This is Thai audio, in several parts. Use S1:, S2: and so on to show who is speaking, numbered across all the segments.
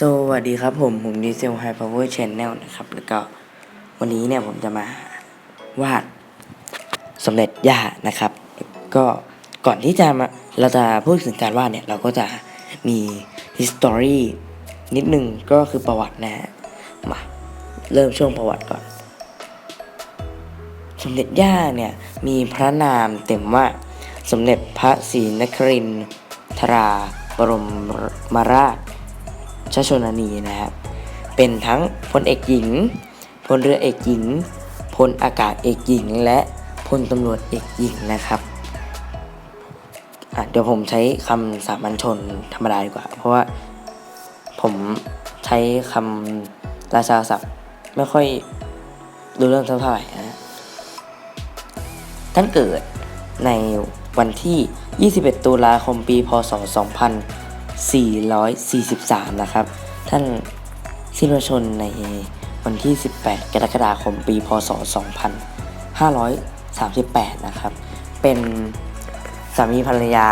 S1: สวัสดีครับผมผมดีเซลไฮพาวเวอร์ชแนลนะครับ แล้วก็วันนี้เนี่ยผมจะมาวาดสำเร็จย่านะครับ ก็ก่อนที่จะมาเราจะพูดถึงการวาดเนี่ย เราก็จะมี history นิดนึงก็คือประวัตินะฮะมาเริ่มช่วงประวัติก่อน สมเด็จย่าเนี่ย มีพระนามเต็มว่าสมเด็จพระศรีนครินทราบรมมาราช ชชนนีนะครับ เป็นทั้งพลเอกหญิง พลเรือเอกหญิง พลอากาศเอกหญิง และพลตำรวจเอกหญิงนะครับเดี๋ยวผมใช้คำสามัญชนธรรมดาดีกว่า เพราะว่าผมใช้คำราชาศัพท์ไม่ค่อยรู้เรื่องเท่าไหร่นะท่านเกิดในวันที่ 21 ตุลาคม ปี พศ 443 นะครับ ท่านสิ้นพระชนในวันที่ 18 กรกฎาคม ปี พศ 2538 นะครับ เป็นสามีภรรยา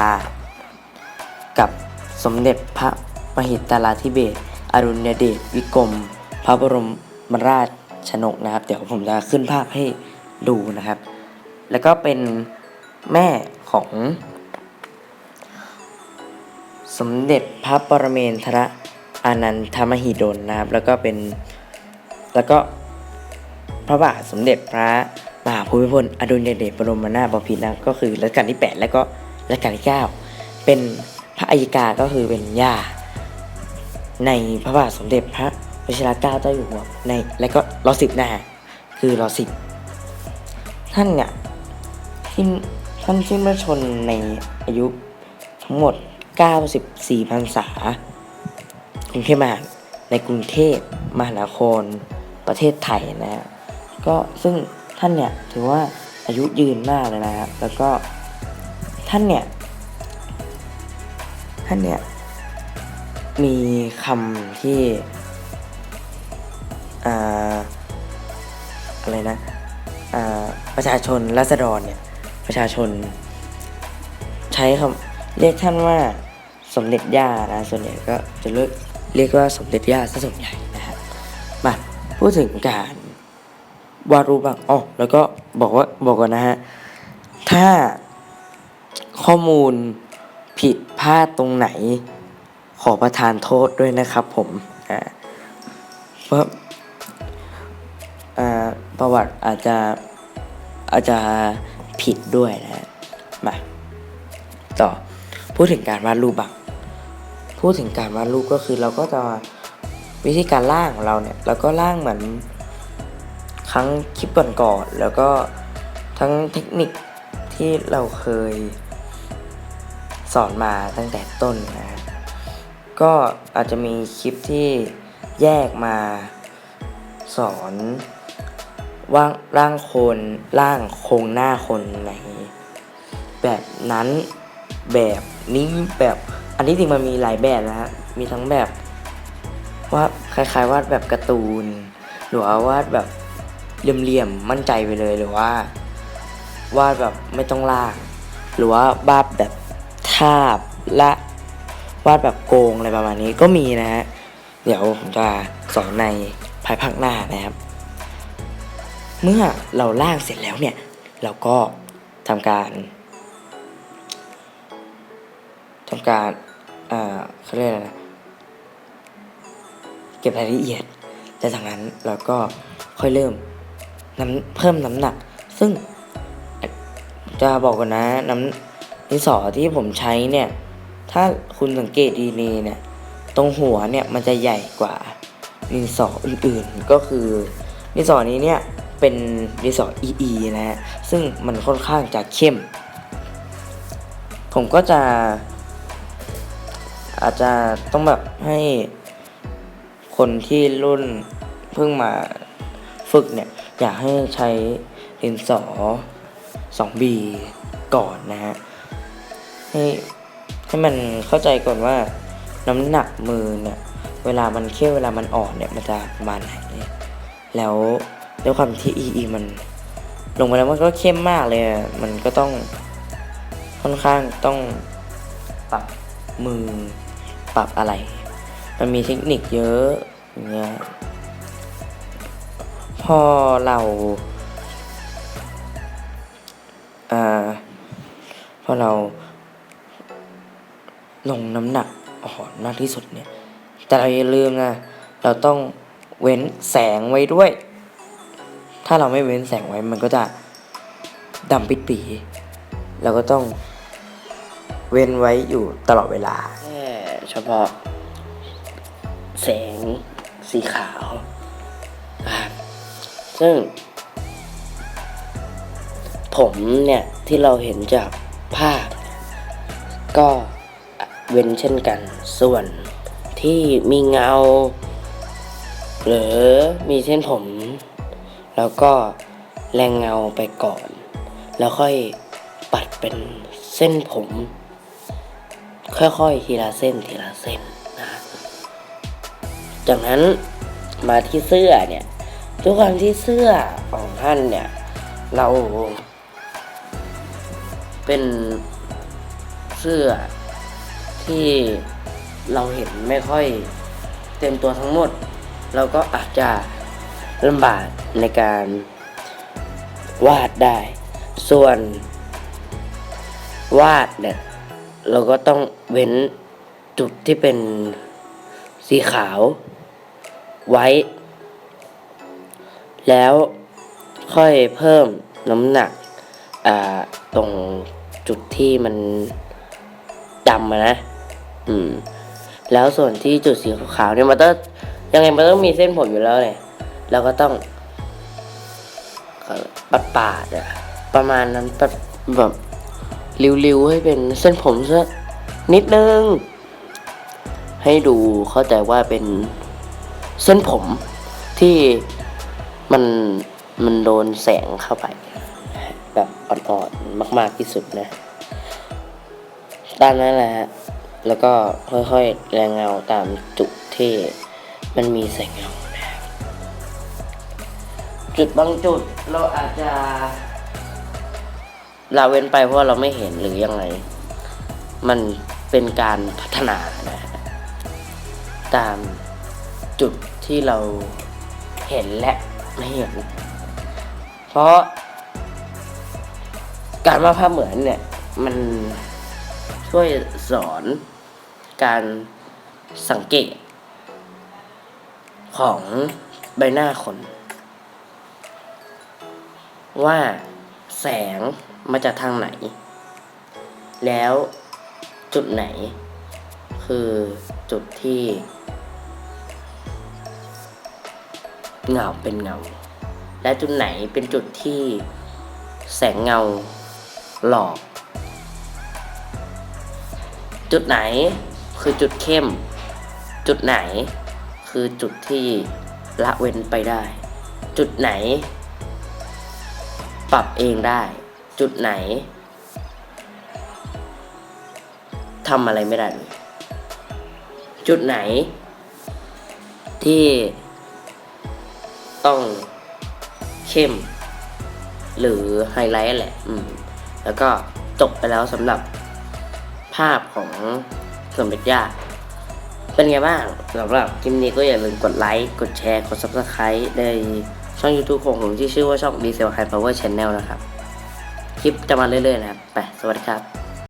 S1: กับสมเด็จพระมหิตลาธิเบศอรุณเดชวิกรม พระบรมราชชนกนะครับ เดี๋ยวผมจะขึ้นภาพให้ดูนะครับ แล้วก็เป็นแม่ของ สมเด็จพระปรเมนทรอานันทมหิดลนะครับ แล้วก็เป็นแล้วก็พระบาทสมเด็จพระมหาภูมิพลอดุลยเดชบรมนาถบพิตรนะก็คือรัชกาลที่ 8 แล้วก็รัชกาลที่ 9 เป็นพระอัยกาก็คือเป็นย่าในพระบาทสมเด็จพระวชิรเกล้าเจ้าอยู่หัวในและก็รอสิบนะฮะคือรอสิบท่านเนี่ยที่ท่านสิ้นพระชนในอายุทั้งหมด 94พรรษากรุงเทพมหาในกรุงเทพมหานครประเทศไทยนะฮะก็ซึ่งท่านเนี่ยถือว่าอายุยืนมากเลยนะครับแล้วก็ท่านเนี่ยท่านเนี่ยมีคำที่ออะไรนะประชาชนรัษฎรเนี่ยประชาชน ใช้คำเรียกท่านว่า สมเด็จย่านะส่วนใหญ่ก็จะเรียกเรียกว่าสมเด็จย่าซะส่วนใหญ่นะฮะมาพูดถึงการวาดรูปบ้างอ๋อแล้วก็บอกว่าบอกก่อนนะฮะถ้าข้อมูลผิดพลาดตรงไหน ขอประทานโทษด้วยนะครับผมอ่าเพราะอ่าประวัติอาจจะอาจจะผิดด้วยนะฮะมาต่อพูดถึงการวาดรูปบ้าง พูดถึงการวาดรูปก็คือเราก็จะวิธีการร่างของเราเนี่ยเราก็ร่างเหมือนครั้งคลิปก่อนๆแล้วก็ทั้งเทคนิคที่เราเคยสอนมาตั้งแต่ต้นนะฮะก็อาจจะมีคลิปที่แยกมาสอนว่างร่างคนร่างโครงหน้าคนในแบบนั้นแบบนี้แบบ อันที่จริงมันมีหลายแบบนะฮะ มีทั้งแบบว่าคล้ายๆวาดแบบการ์ตูน หรือว่าวาดแบบเหลี่ยมๆมั่นใจไปเลยหรือว่าวาดแบบไม่ต้องลาก หรือว่าวาดแบบทาบและวาดแบบโกงอะไรประมาณนี้ก็มีนะฮะ เดี๋ยวผมจะสอนในภายภาคหน้านะครับ เมื่อเราล่างเสร็จแล้วเนี่ย เราก็ทำการ ทำการอ่าเขาเรียกอะไรนะเก็บรายละเอียด และจากนั้นเราก็ค่อยเริ่มน้ำเพิ่มน้ำหนัก ซึ่งจะบอกกันนะน้ำดินสอที่ผมใช้เนี่ย ถ้าคุณสังเกตดีๆเนี่ย ตรงหัวเนี่ยมันจะใหญ่กว่าดินสออื่นๆ ก็คือดินสอนี้เนี่ยเป็นดินสอ EE นะฮะซึ่งมันค่อนข้างจะเข้ม ผมก็จะ อาจจะต้องแบบให้คนที่รุ่นเพิ่งมาฝึกเนี่ย อยากให้ใช้ดินสอ 2B ก่อนนะฮะ ให้ให้มันเข้าใจก่อนว่าน้ำหนักมือเนี่ย เวลามันเคี่ยวเวลามันอ่อนเนี่ย มันจะประมาณไหน แล้วด้วยความที่ EE มัน ลงไปแล้วมันก็เข้มมากเลย มันก็ต้องค่อนข้างต้องปรับมือ ปรับอะไร มันมีเทคนิคเยอะอย่างเงี้ยพอเราอ่าพอเราลงน้ำหนักอ่อนมากที่สุดเนี่ย แต่เราอย่าลืมนะ เราต้องเว้นแสงไว้ด้วย ถ้าเราไม่เว้นแสงไว้มันก็จะดำปิดปี เราก็ต้องเว้นไว้อยู่ตลอดเวลา
S2: เฉพาะ แสงสีขาวซึ่ง ผมเนี่ย ที่เราเห็นจากภาพ ก็เว้นเช่นกัน ส่วนที่มีเงา หรือมีเส้นผม แล้วก็แรงเงาไปก่อน แล้วค่อยปัดเป็นเส้นผม ค่อยๆ ทีละเส้นทีละเส้นนะจากนั้นมาที่เสื้อเนี่ยทุกครั้งที่เสื้อของท่านเนี่ย เราเป็นเสื้อที่เราเห็นไม่ค่อยเต็มตัวทั้งหมด เราก็อาจจะลำบากในการวาดได้ ส่วนวาดเนี่ย เราก็ต้องเว้นจุดที่เป็นสีขาวไว้ แล้วค่อยเพิ่มน้ำหนักตรงจุดที่มันดำนะ อืม แล้วส่วนที่จุดสีขาวเนี่ยมันต้องยังไงมันต้องมีเส้นผมอยู่แล้วเลยเราก็ต้องปัดปาดๆอะประมาณนั้นปัดแบบ ริ้วๆให้เป็นเส้นผมสักนิดนึง ให้ดูเข้าใจว่าเป็นเส้นผมที่มันมันโดนแสงเข้าไป แบบอ่อนๆมาก ๆที่สุดนะด้านนั้นแหละฮะแล้วก็ค่อยๆแรงเงาตามจุดที่มันมีแสงเงาจุดบางจุดเราอาจจะ ละเว้นไปเพราะเราไม่เห็นหรือยังไง มันเป็นการพัฒนานะตามจุดที่เราเห็นและไม่เห็น เพราะ การวาดภาพเหมือนเนี่ย มันช่วยสอนการสังเกต ของใบหน้าคน ว่า แสงมาจากทางไหน แล้วจุดไหน คือจุดที่ เงาเป็นเงา และจุดไหนเป็นจุดที่แสงเงาหลอก จุดไหนคือจุดเข้ม จุดไหนคือจุดที่ละเว้นไปได้ จุดไหน ปรับเองได้ จุดไหนทำอะไรไม่ได้ จุดไหน ที่ต้องเข้ม หรือไฮไลท์แหละ อืม แล้วก็จบไปแล้วสำหรับภาพของสมเด็จย่าเป็นไงบ้างสำหรับคลิปนี้ก็อย่าลืมกดไลค์ กดแชร์ กด Subscribe ใน ช่อง YouTube ของผมที่ชื่อว่าช่อง d ีเซล High Power Channel นะครับ คลิปจะมาเรื่อยๆนะครับ ไป สวัสดีครับ